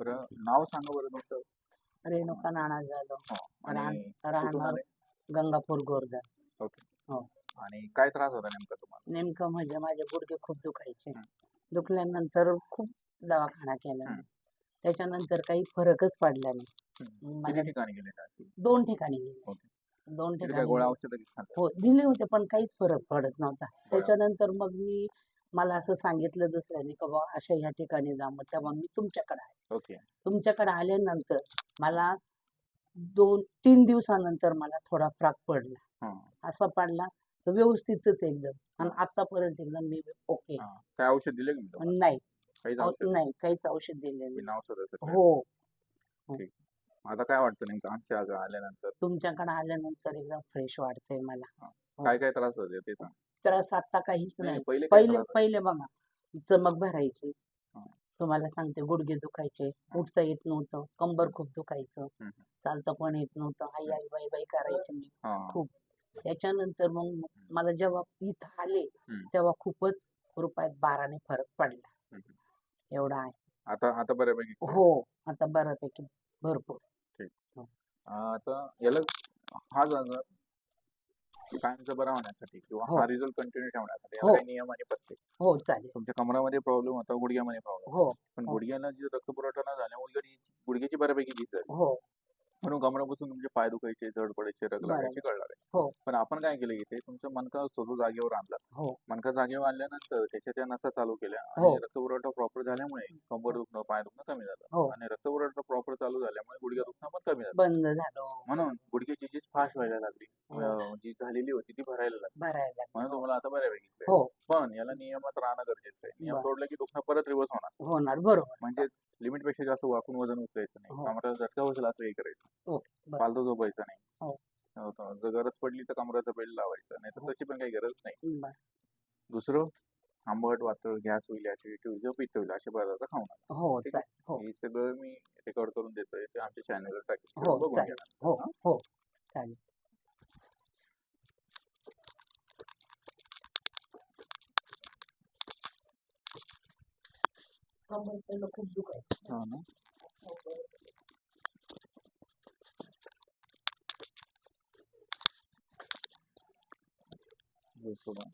बरं नाव सांगा बरं तुमचं रेणुका नाना जाधव हो, राहण- आणि कुठून राहणार आले? गंगापूर गोरधन आणि काय त्रास होता नेमका तुम्हाला नेमकं म्हणजे माझे गुडघे खूप दुखायचे हं. दुखल्यानंतर खूप दवाखाना केला हं. त्याच्यानंतर काही फरकच पडला नाही हं. मग किती मला ठिकाणी गेले असे दोन ठिकाणी गेले ओके. दोन तिथे काय ठिकाणी गोळ्या गेले. औषधं घेतली का? हो दिले होते पण काहीच फरक पडत नव्हता त्याच्यानंतर मग मी मला असं सांगितलं दुसऱ्याने का बा अशा ह्या ठिकाणी जा मग तेव्हा मी तुमच्याकडे आले. ओके. तुमच्याकडे आल्यानंतर मला दोन तीन दिवसानंतर मला थोडा फ्राक पडला. हा, असा पडला. तर व्यवस्थितच एकदम. आणि आतापर्यंत एकदम मी ओके. हा. काय औषध दिले? नाही. नाही. काहीच औषध औषधाचं काय? हो. आता काय वाटतं नेमकं? आमच्या आल्यानंतर? तुमच्याकडे आल्यानंतर एकदम फ्रेश वाटतंय मला. काय काय त्रास होते ते सांग. त्रास आता काहीच नाही, पहिले काय पहिले त्रास होते? पहिले बघा चमक भरायची. हा. तुम्हाला सांगते गुडघे दुखायचे उठता येत नव्हतं कंबर खूप दुखायचं हम्म. चालता पण येत नव्हतं आई आई बाई बाई करायचे मी हा, खूप. त्याच्यानंतर मग मला जेव्हा इथं आले हम्म. तेव्हा खूपच रुपयात बाराने फरक पडला. हम्म. एवढा आहे. आता आता बऱ्यापैकी हो आता बऱ्यापैकी भरपूर. आता याला हा जागा कायमचा बरा होण्यासाठी किंवा हो. हा रिझल्ट कंटिन्यू ठेवण्यासाठी. हो. काही नियम आणि पत्ते हो चालेल. तुमच्या कमरामध्ये प्रॉब्लेम होता गुडघ्यामध्ये प्रॉब्लेम हो. पण हो. गुडघ्याला जी रक्तपुरवठा न झाल्यामुळे गुडघ्याची गुडघ्याची बऱ्यापैकी झीज झाली हो. म्हणून कमरापासून तुमचे पाय दुखायचे जड पडायचे रग. लागायचे कळ लागायचे हो. पण आपण काय केलं इथे? तुमचं असतो तो जागेवर आणला. हो. मणका जागेवर आणल्यानंतर त्याच्या त्या नसा चालू केल्या हो. आणि रक्तपुरवठा प्रॉपर झाल्यामुळे कंबर दुखणं पाय दुखणं कमी झालं. हो. आणि रक्तपुरवठा प्रॉपर चालू झाल्यामुळे गुडघ्या दुखणं पण कमी झालं. बंद झालं. म्हणून गुडघ्याची झीज फास्ट व्हायला लागली हो. अं, जी झालेली होती ती भरायला लागली. भरायला म्हणून तुम्हाला आता बऱ्यापैकी. हो. पण याला नियमात राहणं गरजेचं आहे. नियम बरं. तोडलं की दुखणं परत रिवर्स होणार. होणार. बरोबर. म्हणजेच लिमिटपेक्षा जास्त वाकून वजन उचलायचं नाही. हो. कमराचा झटका बसेल असं काही करायचं ओके. फालतू झोपायचं नाही. हो. हो, तर जर गरज पडली तर कमराचा बेल्ट लावायचा नाही तर हो. तशी पण काही गरज नाही. बरं. दुसरं आंबट वातळ गॅस होईल ऍसिडिटी होईल किंवा पित्त होईल असे पदार्थ खाऊ नका. हो ठीक चालेल. हो. हे सगळं मी रेकॉर्ड करून देतोय. ते आमच्या चॅनलवर टाकेल हो, बघून चालेल. घ्या. हो? हो. चालेल. कंबर पहिलं खूप दुखायचं हो ना. सोडा.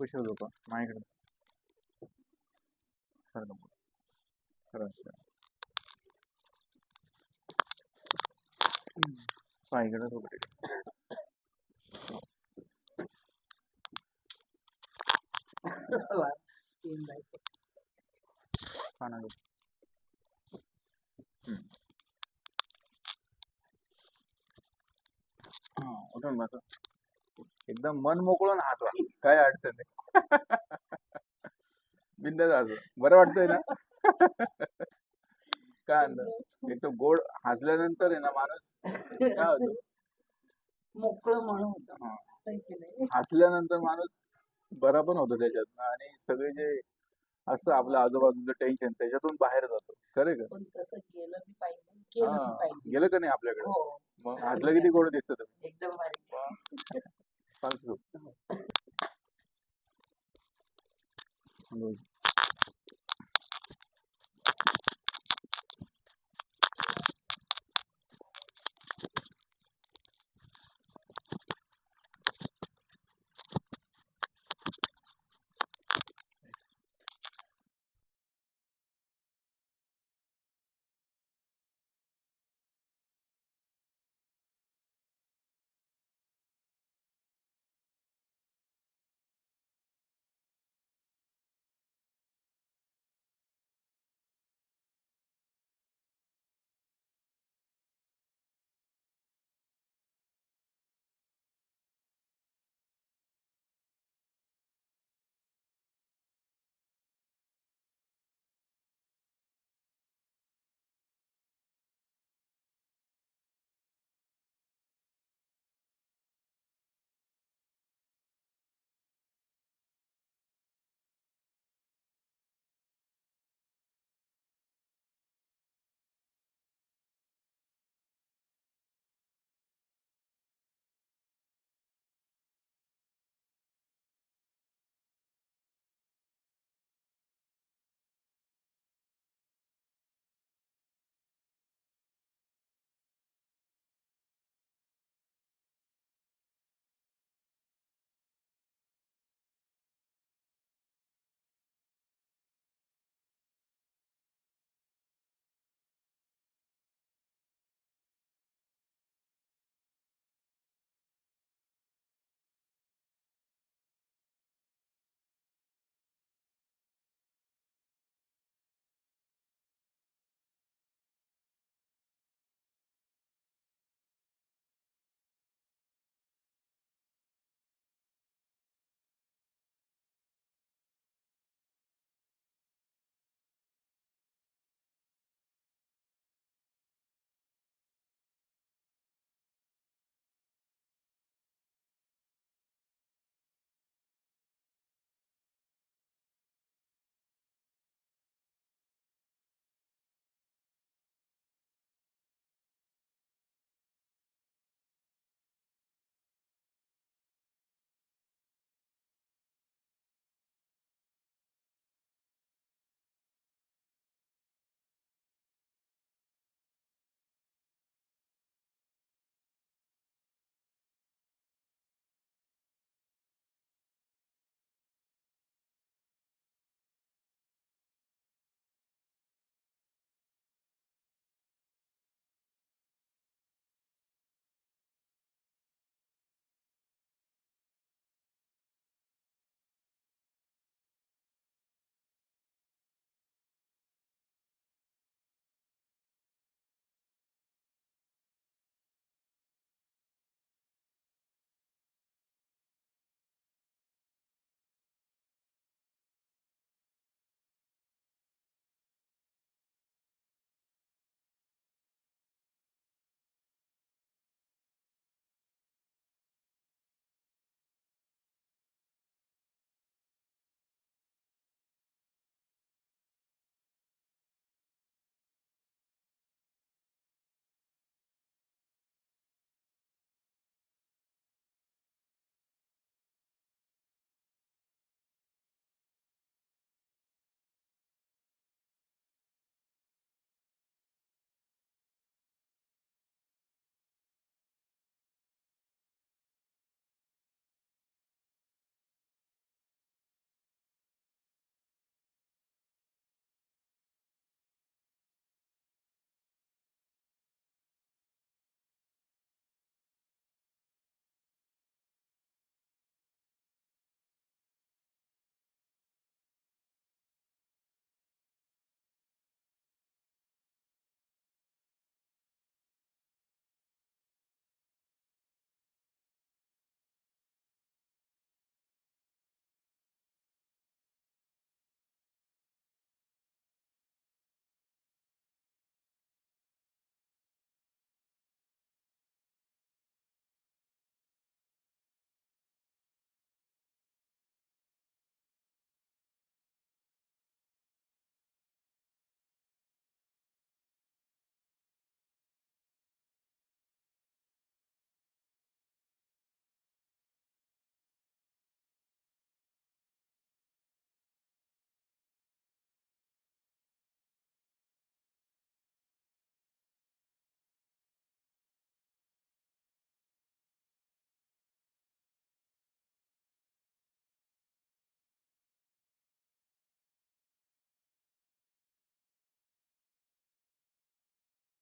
कुशल झोपा माझ्याकडे. सारखं खरं पायकडे झोपते तीन बायको. पाना हा उठून बसा एकदम मन मोकळून हसा काय अडचण नाही बिंदास बरं वाटतंय ना काय अंदाज एक तो गोड हसल्यानंतर आहे ना माणूस काय होतो मोकळं म्हणून होतं? हसल्यानंतर माणूस बरा पण होतो त्याच्यात आणि सगळे जे असतं आपल्या आजूबाजूचं टेन्शन त्याच्यातून बाहेर जातो. खरे का? पण तसं केलं बी पाहिजे. केलं बी हा, पाहिजे. गेलं का नाही आपल्याकडे? हो. मग हसलं किती गोड दिसतं तुम्ही? एकदम भारी.